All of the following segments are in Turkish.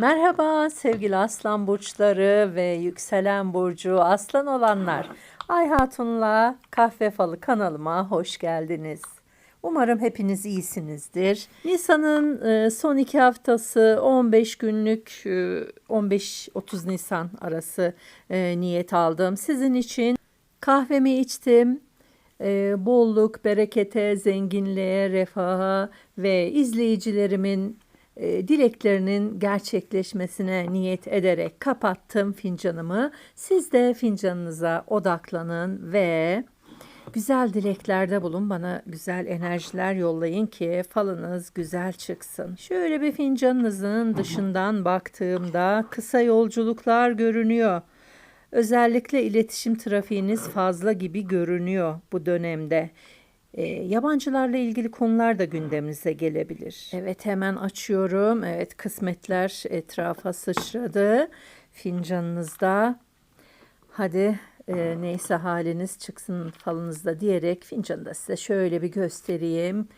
Merhaba sevgili aslan burçları ve yükselen burcu aslan olanlar. Ay Hatun'la Kahve Falı kanalıma hoş geldiniz. Umarım hepiniz iyisinizdir. Nisan'ın e, son iki haftası 15 günlük 15-30 Nisan arası e, niyet aldım. Sizin için kahvemi içtim. E, bolluk, berekete, zenginliğe, refaha ve izleyicilerimin e, dileklerinin gerçekleşmesine niyet ederek kapattım fincanımı. Siz de fincanınıza odaklanın ve güzel dileklerde bulun. Bana güzel enerjiler yollayın ki falınız güzel çıksın. Şöyle bir fincanınızın dışından baktığımda kısa yolculuklar görünüyor. Özellikle iletişim trafiğiniz fazla gibi görünüyor bu dönemde. E, yabancılarla ilgili konular da gündeminize gelebilir. Evet hemen açıyorum. Evet kısmetler etrafa sıçradı. Fincanınızda. Hadi e, neyse haliniz çıksın falınızda diyerek fincanı da size şöyle bir göstereyim.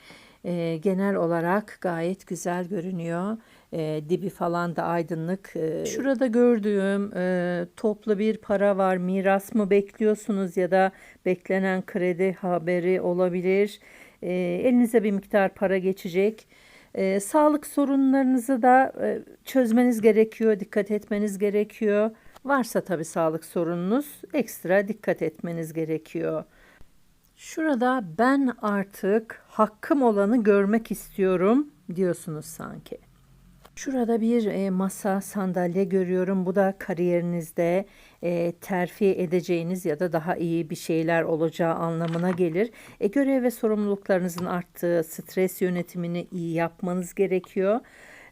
E, genel olarak gayet güzel görünüyor. E, dibi falan da aydınlık. E, şurada gördüğüm e, toplu bir para var. Miras mı bekliyorsunuz ya da beklenen kredi haberi olabilir. E, elinize bir miktar para geçecek. E, sağlık sorunlarınızı da e, çözmeniz gerekiyor, dikkat etmeniz gerekiyor. Varsa tabii sağlık sorununuz ekstra dikkat etmeniz gerekiyor. Şurada ben artık hakkım olanı görmek istiyorum diyorsunuz sanki. Şurada bir e, masa, sandalye görüyorum. Bu da kariyerinizde e, terfi edeceğiniz ya da daha iyi bir şeyler olacağı anlamına gelir. E, görev ve sorumluluklarınızın arttığı, stres yönetimini iyi yapmanız gerekiyor.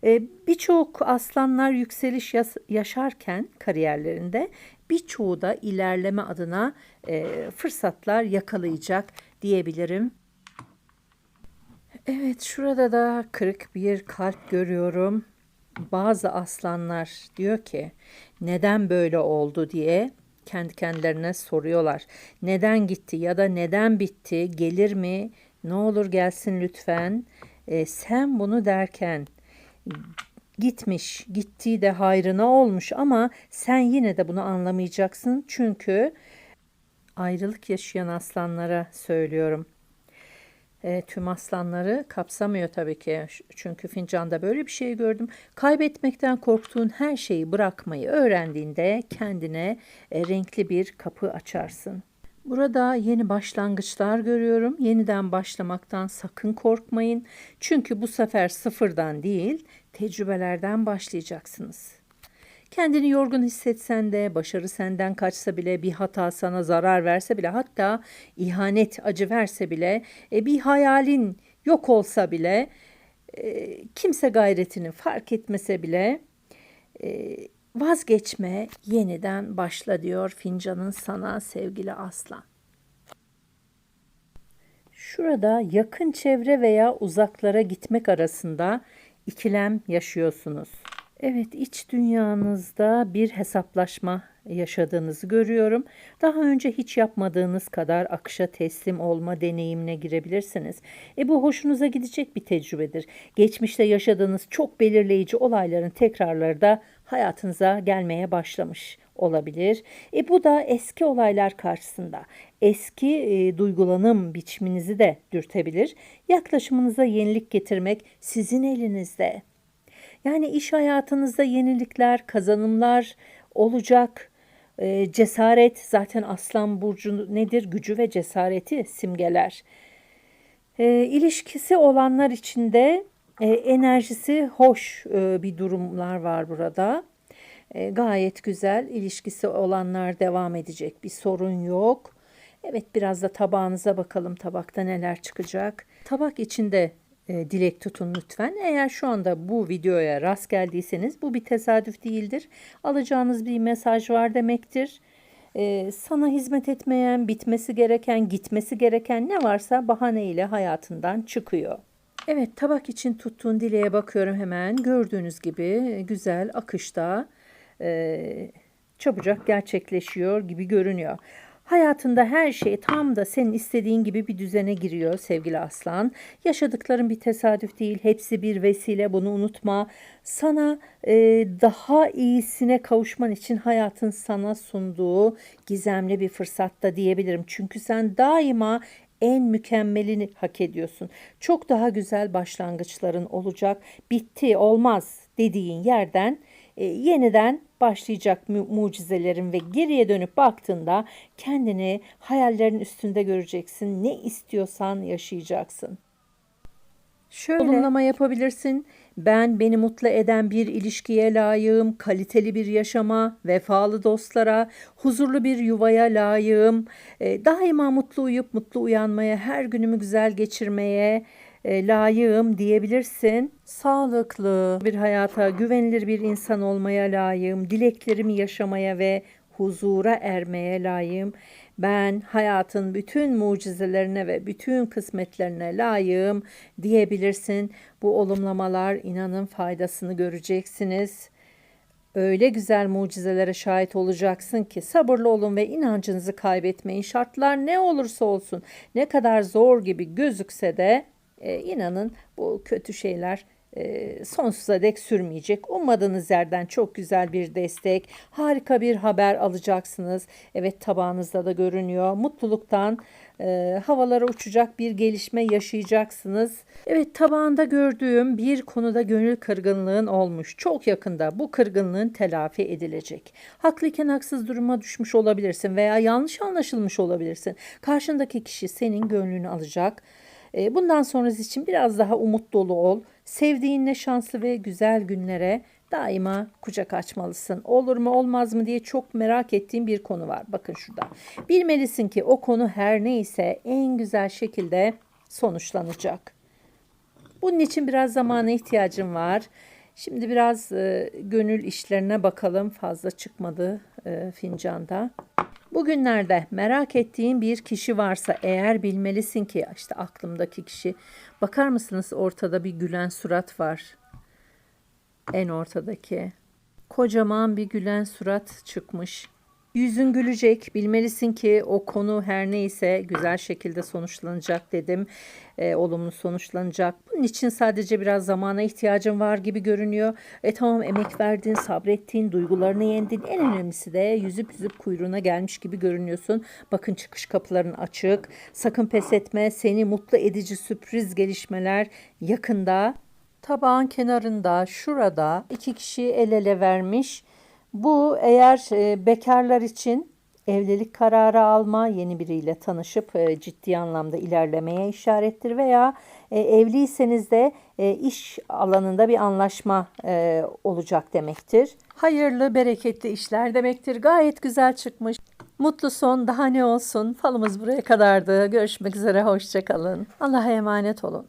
E, Birçok aslanlar yükseliş yas- yaşarken kariyerlerinde birçoğu da ilerleme adına e, fırsatlar yakalayacak diyebilirim. Evet şurada da kırık bir kalp görüyorum. Bazı aslanlar diyor ki neden böyle oldu diye kendi kendilerine soruyorlar. Neden gitti ya da neden bitti gelir mi ne olur gelsin lütfen. E, sen bunu derken gitmiş gittiği de hayrına olmuş ama sen yine de bunu anlamayacaksın çünkü ayrılık yaşayan aslanlara söylüyorum. E, tüm aslanları kapsamıyor tabii ki. Çünkü fincanda böyle bir şey gördüm. Kaybetmekten korktuğun her şeyi bırakmayı öğrendiğinde kendine e, renkli bir kapı açarsın. Burada yeni başlangıçlar görüyorum. Yeniden başlamaktan sakın korkmayın. Çünkü bu sefer sıfırdan değil, tecrübelerden başlayacaksınız. Kendini yorgun hissetsen de, başarı senden kaçsa bile, bir hata sana zarar verse bile, hatta ihanet acı verse bile, e, bir hayalin yok olsa bile, e, kimse gayretini fark etmese bile, e, vazgeçme, yeniden başla diyor fincanın sana sevgili aslan. Şurada yakın çevre veya uzaklara gitmek arasında ikilem yaşıyorsunuz. Evet, iç dünyanızda bir hesaplaşma yaşadığınızı görüyorum. Daha önce hiç yapmadığınız kadar akışa teslim olma deneyimine girebilirsiniz. E bu hoşunuza gidecek bir tecrübedir. Geçmişte yaşadığınız çok belirleyici olayların tekrarları da hayatınıza gelmeye başlamış olabilir. E bu da eski olaylar karşısında eski e, duygulanım biçiminizi de dürtebilir. Yaklaşımınıza yenilik getirmek sizin elinizde. Yani iş hayatınızda yenilikler, kazanımlar olacak. E, cesaret zaten Aslan burcu nedir? Gücü ve cesareti simgeler. E, ilişkisi olanlar için de e, enerjisi hoş e, bir durumlar var burada. E, gayet güzel ilişkisi olanlar devam edecek. Bir sorun yok. Evet biraz da tabağınıza bakalım tabakta neler çıkacak. Tabak içinde e, dilek tutun lütfen. Eğer şu anda bu videoya rast geldiyseniz bu bir tesadüf değildir. Alacağınız bir mesaj var demektir. E, sana hizmet etmeyen, bitmesi gereken, gitmesi gereken ne varsa bahaneyle hayatından çıkıyor. Evet tabak için tuttuğun dileğe bakıyorum hemen. Gördüğünüz gibi güzel akışta e, çabucak gerçekleşiyor gibi görünüyor. Hayatında her şey tam da senin istediğin gibi bir düzene giriyor sevgili aslan. Yaşadıkların bir tesadüf değil, hepsi bir vesile bunu unutma. Sana e, daha iyisine kavuşman için hayatın sana sunduğu gizemli bir fırsat da diyebilirim. Çünkü sen daima en mükemmelini hak ediyorsun. Çok daha güzel başlangıçların olacak. Bitti, olmaz dediğin yerden e, yeniden başlayacak mu- mucizelerin ve geriye dönüp baktığında kendini hayallerin üstünde göreceksin. Ne istiyorsan yaşayacaksın. Şöyle olumlama yapabilirsin. Ben beni mutlu eden bir ilişkiye layığım, kaliteli bir yaşama, vefalı dostlara, huzurlu bir yuvaya layığım. E, daima mutlu uyup mutlu uyanmaya, her günümü güzel geçirmeye e, layığım diyebilirsin. Sağlıklı bir hayata, güvenilir bir insan olmaya layığım, dileklerimi yaşamaya ve huzura ermeye layığım. Ben hayatın bütün mucizelerine ve bütün kısmetlerine layığım diyebilirsin. Bu olumlamalar inanın faydasını göreceksiniz. Öyle güzel mucizelere şahit olacaksın ki sabırlı olun ve inancınızı kaybetmeyin. Şartlar ne olursa olsun, ne kadar zor gibi gözükse de e, inanın bu kötü şeyler e, sonsuza dek sürmeyecek. Ummadığınız yerden çok güzel bir destek, harika bir haber alacaksınız. Evet tabağınızda da görünüyor. Mutluluktan e, havalara uçacak bir gelişme yaşayacaksınız. Evet tabağında gördüğüm bir konuda gönül kırgınlığın olmuş. Çok yakında bu kırgınlığın telafi edilecek. Haklıyken haksız duruma düşmüş olabilirsin veya yanlış anlaşılmış olabilirsin. Karşındaki kişi senin gönlünü alacak. E, Bundan sonrası için biraz daha umut dolu ol. Sevdiğinle şanslı ve güzel günlere daima kucak açmalısın. Olur mu olmaz mı diye çok merak ettiğim bir konu var. Bakın şurada. Bilmelisin ki o konu her neyse en güzel şekilde sonuçlanacak. Bunun için biraz zamana ihtiyacım var. Şimdi biraz e, gönül işlerine bakalım. Fazla çıkmadı e, fincanda. Bugünlerde merak ettiğin bir kişi varsa eğer bilmelisin ki işte aklımdaki kişi bakar mısınız ortada bir gülen surat var. En ortadaki. Kocaman bir gülen surat çıkmış. Yüzün gülecek. Bilmelisin ki o konu her neyse güzel şekilde sonuçlanacak dedim. E, olumlu sonuçlanacak. Bunun için sadece biraz zamana ihtiyacın var gibi görünüyor. E tamam emek verdin, sabrettin, duygularını yendin. En önemlisi de yüzüp yüzüp kuyruğuna gelmiş gibi görünüyorsun. Bakın çıkış kapıların açık. Sakın pes etme. Seni mutlu edici sürpriz gelişmeler yakında. Tabağın kenarında şurada iki kişi el ele vermiş. Bu eğer e, bekarlar için evlilik kararı alma, yeni biriyle tanışıp e, ciddi anlamda ilerlemeye işarettir veya e, evliyseniz de iş alanında bir anlaşma olacak demektir. Hayırlı, bereketli işler demektir. Gayet güzel çıkmış. Mutlu son daha ne olsun? Falımız buraya kadardı. Görüşmek üzere, hoşçakalın. Allah'a emanet olun.